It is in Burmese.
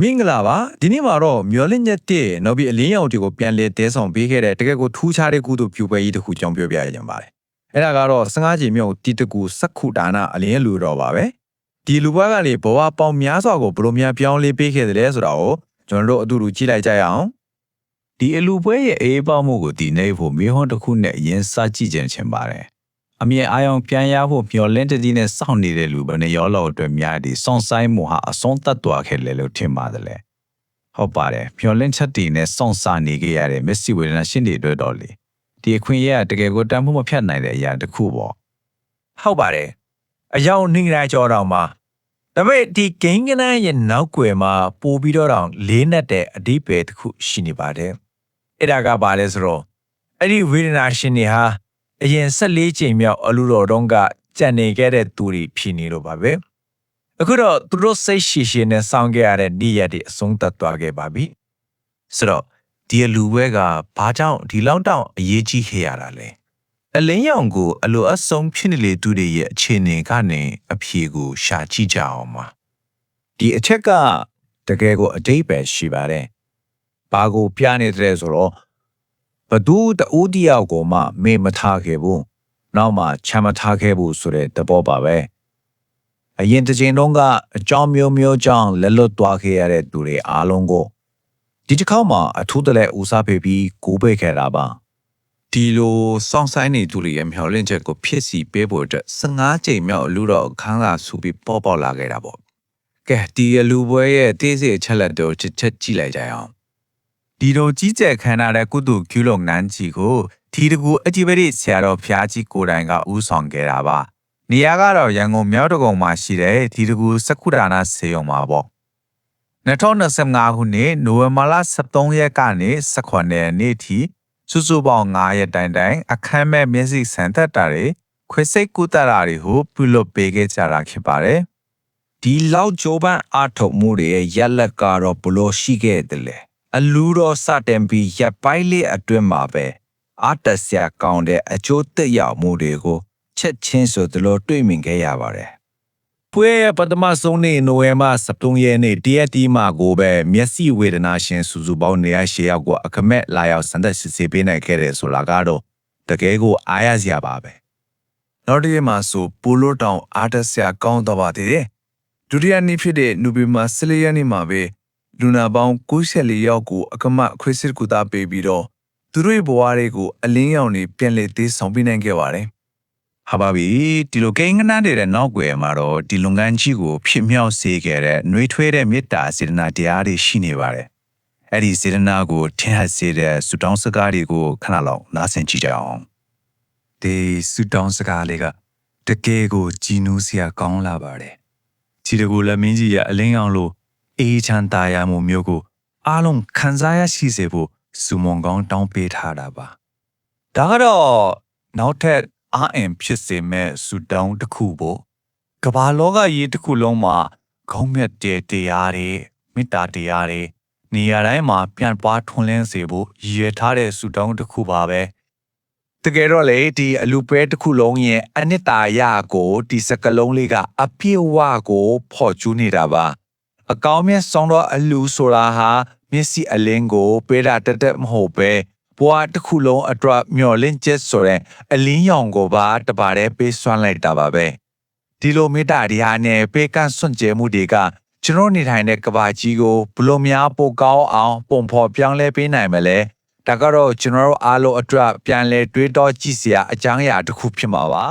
မင်္ဂလာပါဒီနေ့မှာတော့မျော်လင့်ချက်တဲ့နောက်ပြီးအလင်းရောင်တွေကိုပြန်လည်တဲဆောင်ပေးခဲ့တဲ့တကယ်ကိုထူးခြားတဲ့ကုသိုလ်ပြုပွဲကြီးတစ်ခုကြောင်းပြောပြရကြပါတယ်အဲ့ဒါကတော့15ချိန်မြောက်တီတကူစက္ခုဒါနအလင်းလူတော်ပါပဲဒီလူပွဲကနေဘဝပေါင်းများစွာကိုဘယ်လိုများပြောင်းလဲပေးခဲ့တယ်လဲဆိုတာကိုကျွန်တော်တို့အတူတူကြည့်လိုက်ကြရအောင်ဒီအလူပွဲရဲ့အေးပေါမှုကိုတည်နေဖို့မြေဟွန်းတစ်ခုနဲ့အရင်စကြည့်ကြင်ချင်ပါတယ်။ အမြင်အာရုံပြန်ရဖို့မျောလင့်တတိနဲ့စောင့်နေတဲ့လူဘယ်နှရောလောက်အတွက်များဒီစောင့်ဆိုင်မှုဟာအဆုံးသတ်သွားခဲ့လေလို့ထင်ပါတယ်လေ။ဟုတ်ပါတယ်မျောလင့်ချက်တည်နဲ့စောင့်စားနေခဲ့ရတဲ့မက်ဆီဝေဒနာရှင်းတွေအတွက်တော့လေဒီအခွင့်အရေးကတကယ်ကိုတန်ဖိုးမဖြတ်နိုင်တဲ့အရာတစ်ခုပေါ့ဟုတ်ပါတယ်အယောင်နှင်းတိုင်းကြောတော့မှာဒါပေမဲ့ဒီဂိမ်းကနန်းရဲ့နောက်ွယ်မှာပို့ပြီးတော့တောင်လေးနဲ့တဲ့အဓိပ္ပာယ်တစ်ခုရှိနေပါတယ်အဲ့ဒါကဘာလဲဆိုတော့အဲ့ဒီဝေဒနာရှင်တွေဟာ အရင်14ချိန်မြောက်အလူတော်တုန်းကကြံနေခဲ့တဲ့သူတွေဖြစ်နေလို့ပါပဲအခုတော့သူတို့စိတ်ရှိရှိနဲ့စောင့်ခဲ့ရတဲ့နေ့ရက်တွေအဆုံးသတ်သွားခဲ့ပါပြီဆိုတော့ဒီအလူဘဲကဘာကြောင့်ဒီလောက်တောင်အရေးကြီးခဲ့ရတာလဲအလင်းရောင်ကိုအလိုအဆုံးဖြစ်နေလေသူတွေရဲ့အခြေအနေကနေအဖြေကိုရှာကြည့်ကြအောင်ပါဒီအချက်ကတကယ်ကိုအတိတ်ပဲရှိပါတယ်ဘာကိုပြနေတဲ့ဆိုတော့ ဘသူတူတယောက်ကိုမှမေ့မထားခဲ့ဘူးနောက်မှချမ်းမထားခဲ့ဘူးဆိုတဲ့သဘောပါပဲအရင်တစ်ချိန်တုန်းကအကြောင်းမျိုးမျိုးကြောင့်လက်လွတ်သွားခဲ့ရတဲ့သူတွေအားလုံးကိုဒီတစ်ခေါက်မှာအထူးတလဲဦးစားပေးပြီးကိုးပိတ်ခဲ့တာပါဒီလိုစောင့်ဆိုင်နေသူတွေရဲ့မျှော်လင့်ချက်ကိုဖြစ်စီပေးဖို့အတွက်15ကြိမ်မြောက်လူတော်အခန်းလာဆူပြီးပေါ်ပေါက်လာခဲ့တာပေါ့။ကဲဒီအလူပွဲရဲ့တေးစီအချက်လက်တို့ချက်ချက်ကြည့်လိုက်ကြအောင်။ ဒီလိုကြီးကျယ်ခမ်းနားတဲ့ကုတုကျူလုံနန်းကြီးကိုဒီတကူအကြည့်ပရိဆရာတော်ဖျားကြီးကိုယ်တိုင်ကဥဆောင်ခဲ့တာပါ။နေရာကတော့ရန်ကုန်မြောက်တကုံမှာရှိတဲ့ဒီတကူစက္ခုဒါနာဆေယုံမှာပေါ့။2025ခုနှစ်နိုဝင်ဘာလ23ရက်ကနေ18ရက်နေ့ထိစုစုပေါင်း9ရက်တိုင်တိုင်အခမ်းမဲ့မျက်စိဆန်သက်တာတွေခွေစိတ်ကူတာတာတွေကိုပြုလုပ်ပေးခဲ့ကြတာဖြစ်ပါတယ်။ဒီလောက်ဂျိုးပန်းအထုတ်မှုတွေရဲ့ရက်လက်ကတော့ဘလို့ရှိခဲ့တယ်လေ။ အလူတော်စတင်ပြီးရက်ပိုင်းလေးအတွင်းမှာပဲအတဆရာကောင်းတဲ့အကျိုးသက်ရောက်မှုတွေကိုချက်ချင်းဆိုသလိုတွေ့မြင်ခဲ့ရပါတယ်။ပွဲရဲ့ပထမဆုံးနေ့နိုဝင်ဘာ17ရက်နေ့တရက်တီးမှာကိုပဲမျက်စိဝေဒနာရှင်စုစုပေါင်းနေရရှေ့ရောက်ကိုအခမဲ့လာရောက်စံသက်စစ်ဆေးပေးနိုင်ခဲ့တယ်ဆိုတာကတော့တကယ်ကိုအားရစရာပါပဲနောက်တစ်ရက်မှာဆိုပိုလိုတောင်အားတက်စရာကောင်းတော့ပါသေးတယ်ဒုတိယနေ့ဖြစ်တဲ့နိုဝင်ဘာ14ရက်နေ့မှာပဲ လူနာပေါင်း94ယောက်ကိုအကမခွေးစစ်ကူတာပေးပြီးတော့သူတို့ရဲ့ဘဝတွေကိုအလင်းရောင်တွေပြန်လည်သေးဆောင်ပေးနိုင်ခဲ့ပါတယ်ဟာပါပြီဒီလိုကိန်းကနန်းတွေတဲ့နောက်ွယ်မှာတော့ဒီလုပ်ငန်းကြီးကိုဖြစ်မြောက်စေခဲ့တဲ့နှွေးထွေးတဲ့မေတ္တာစေတနာတရားတွေရှိနေပါတယ်အဲ့ဒီစေတနာကိုထင်ဟပ်စေတဲ့ဆုတောင်းစကားတွေကိုခဏလောက်နားဆင်ကြည့်ကြအောင်ဒီဆုတောင်းစကားလေးကတကယ်ကိုကြည်နူးစရာကောင်းလာပါတယ်ချီတကူလက်မင်းကြီးရဲ့အလင်းရောင်လို့ အေးချမ်းသာယာမှုမျိုးကိုအားလုံးခံစားရရှိစေဖို့စုမုံကောင်းတောင်းပေးထားတာပါဒါကတော့နောက်ထပ်အာအင်ဖြစ်စေမဲ့ဆူတောင်းတစ်ခုပေါ့ကမ္ဘာလောကကြီးတစ်ခုလုံးမှာခေါင်းမြတ်တဲ့တရားတွေမေတ္တာတရားတွေနေရာတိုင်းမှာပြန်ပွားထွန်းလင်းစေဖို့ရည်ရွယ်ထားတဲ့ဆူတောင်းတစ်ခုပါပဲတကယ်တော့လေဒီအလူပဲတစ်ခုလုံးရဲ့အနှစ်သာရကိုဒီစကလုံးလေးကအပြည့်ဝကိုဖော်ကျူးနေတာပါ အကောင်းမြတ်ဆုံးတော့အလူဆိုတာဟာမျက်စိအလင်းကိုပေးတာတက်တက်မဟုတ်ပဲဘွားတစ်ခုလုံးအတွက်မျော်လင့်ချက်ဆိုတဲ့အလင်းရောင်ကိုပါတပါးတည်းပေးစွမ်းလိုက်တာပါပဲဒီလိုမေတ္တာတရားနဲ့ပေးကန့်စွန့်ကြဲမှုတွေကကျွန်တော်နေထိုင်တဲ့ကဘာကြီးကိုဘလို့များပိုကောင်းအောင်ပုံဖော်ပြောင်းလဲပေးနိုင်မလဲဒါကတော့ကျွန်တော်တို့အားလုံးအတွက်ပြန်လဲတွေးတောကြည့်စရာအကြောင်းအရာတစ်ခုဖြစ်မှာပါ